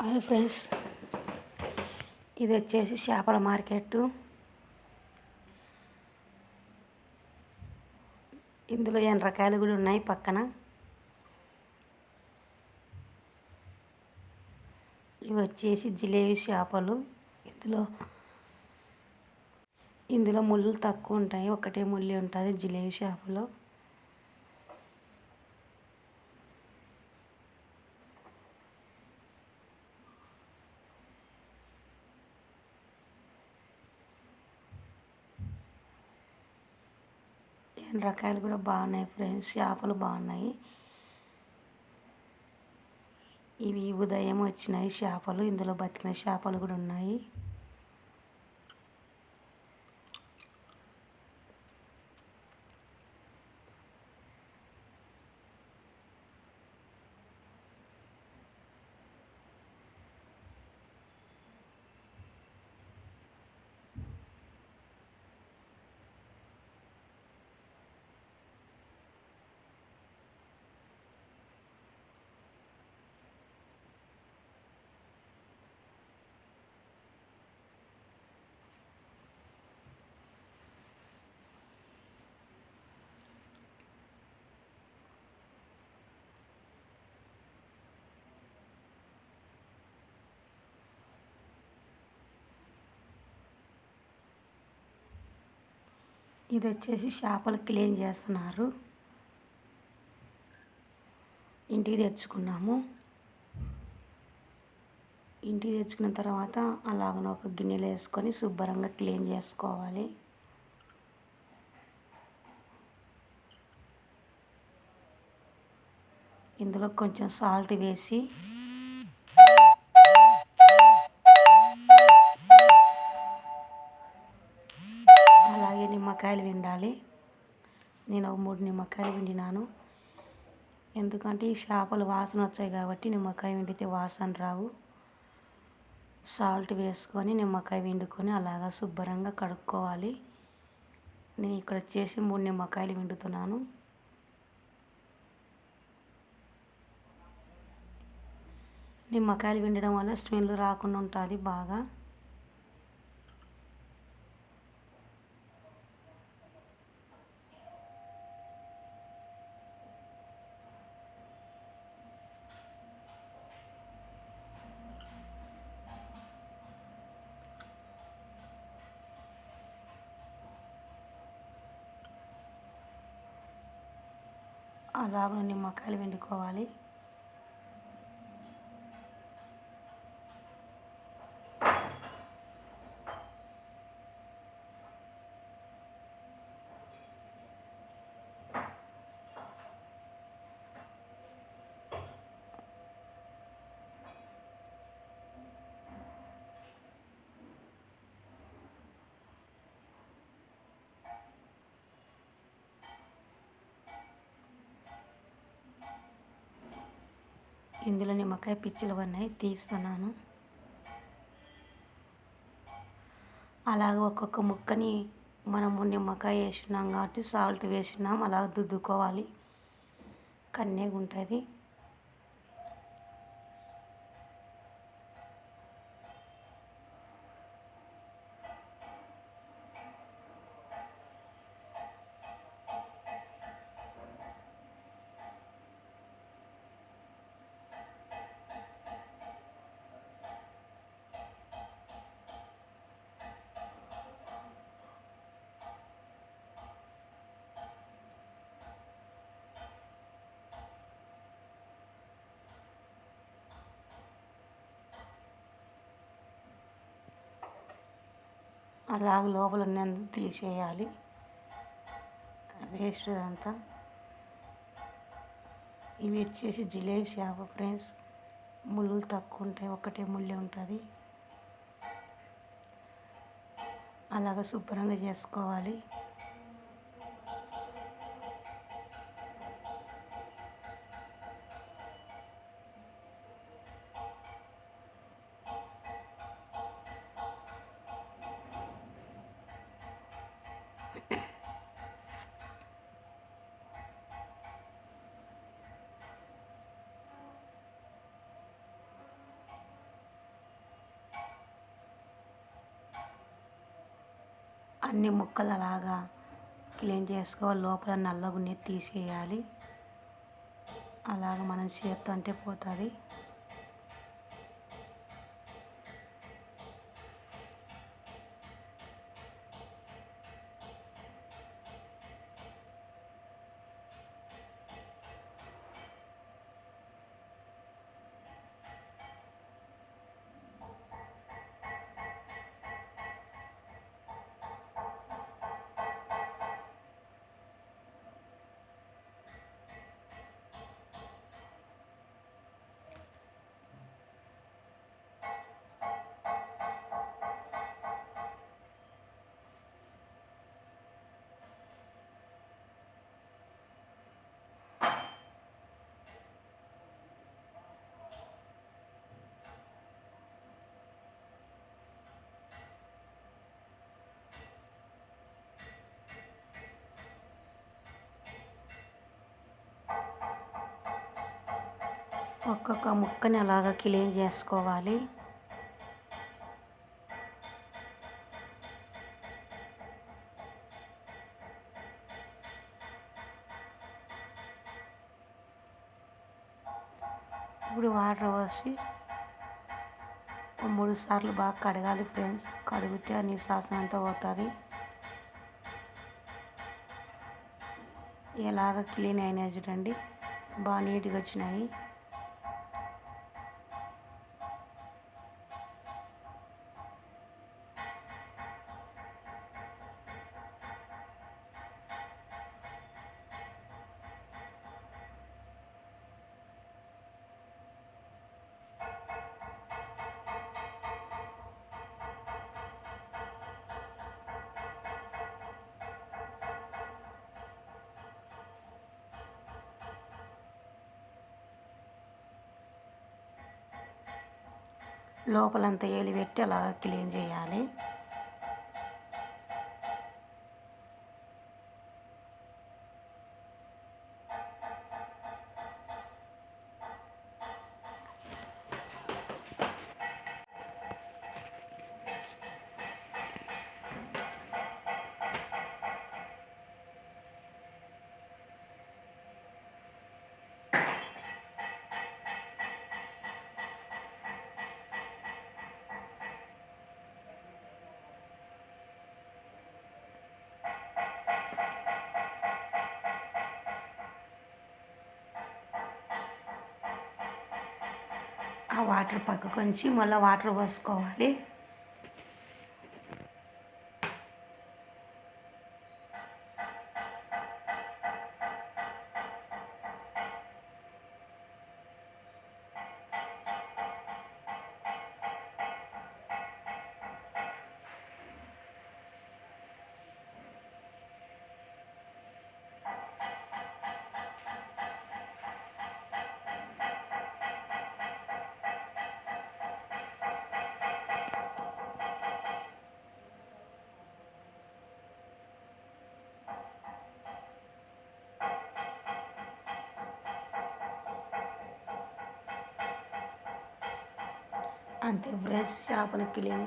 Hi friends. ఇది వచ్చేసి చేపల మార్కెట్ ఇందులో ఎండ్రకాయలు కూడా ఉన్నాయి పక్కన. ఇవి వచ్చేసి జిలేబీ చేపలు. ఇందులో ఇందులో ముళ్ళు తక్కువ ఉంటాయి. ఒకటే ముళ్ళు ఉంటుంది జిలేబీ చేపలో. రకాయలు కూడా బాగున్నాయి ఫ్రెండ్స్. చేపలు బాగున్నాయి. ఇవి ఉదయం వచ్చినాయి చేపలు. ఇందులో బతికిన చేపలు కూడా ఉన్నాయి. ఇది వచ్చేసి చేపలు క్లీన్ చేస్తున్నారు. ఇంటికి తెచ్చుకున్నాము. ఇంటికి తెచ్చుకున్న తర్వాత అలాగనే ఒక గిన్నెలో వేసుకొని శుభ్రంగా క్లీన్ చేసుకోవాలి. ఇందులో కొంచెం సాల్ట్ వేసి నిమ్మకాయలు పిండాలి. నేను ఒక మూడు నిమ్మకాయలు పిండినాను. ఎందుకంటే ఈ చేపలు వాసన వచ్చాయి కాబట్టి నిమ్మకాయ పిండితే వాసన రావు. సాల్ట్ వేసుకొని నిమ్మకాయ పిండుకొని అలాగా శుభ్రంగా కడుక్కోవాలి. నేను ఇక్కడ వచ్చేసి మూడు నిమ్మకాయలు పిండుతున్నాను. నిమ్మకాయలు పిండడం వల్ల స్మెల్ రాకుండా ఉంటుంది బాగా. అలాగ నిమ్మకాయలు పిండుకోవాలి ఇందులో నిమ్మకాయ పిచ్చిలు ఉన్నాయి తీస్తున్నాను. అలాగే ఒక్కొక్క ముక్కని మనము నిమ్మకాయ వేసినాం కాబట్టి సాల్ట్ వేసినాం అలా దుద్దుకోవాలి. కన్నీగా ఉంటుంది అలాగ లోపల తీసేయాలి. వేస్ట్ అంతా ఇవి వచ్చేసి జిలేబీ చేప ఫ్రెండ్స్. ముళ్ళు తక్కువ ఉంటాయి ఒకటే ముళ్ళే ఉంటుంది. అలాగ శుభ్రంగా చేసుకోవాలి. అన్ని ముక్కలు అలాగా క్లీన్ చేసుకోవాలి. లోపల నల్లగున్నది తీసేయాలి. అలాగ మనం చేత్తో అంటే పోతుంది. ఒక్కొక్క ముక్కని అలాగ క్లీన్ చేసుకోవాలి. ఇప్పుడు వాటర్ పోసి మూడు సార్లు బాగా కడగాలి ఫ్రెండ్స్. కడిగితే ఆ నిశ్వాసం అంతా పోతుంది. ఎలాగ క్లీన్ అయినాయి చూడండి. బాగా నీట్గా వచ్చినాయి. లోపలంతా ఏలి అలా క్లీన్ చేయాలి. ఆ వాటర్ పక్కకు ఉంచి మళ్ళీ వాటర్ పోసుకోవాలి. అంతే ఫ్రెష్ చేపలకి క్లీన్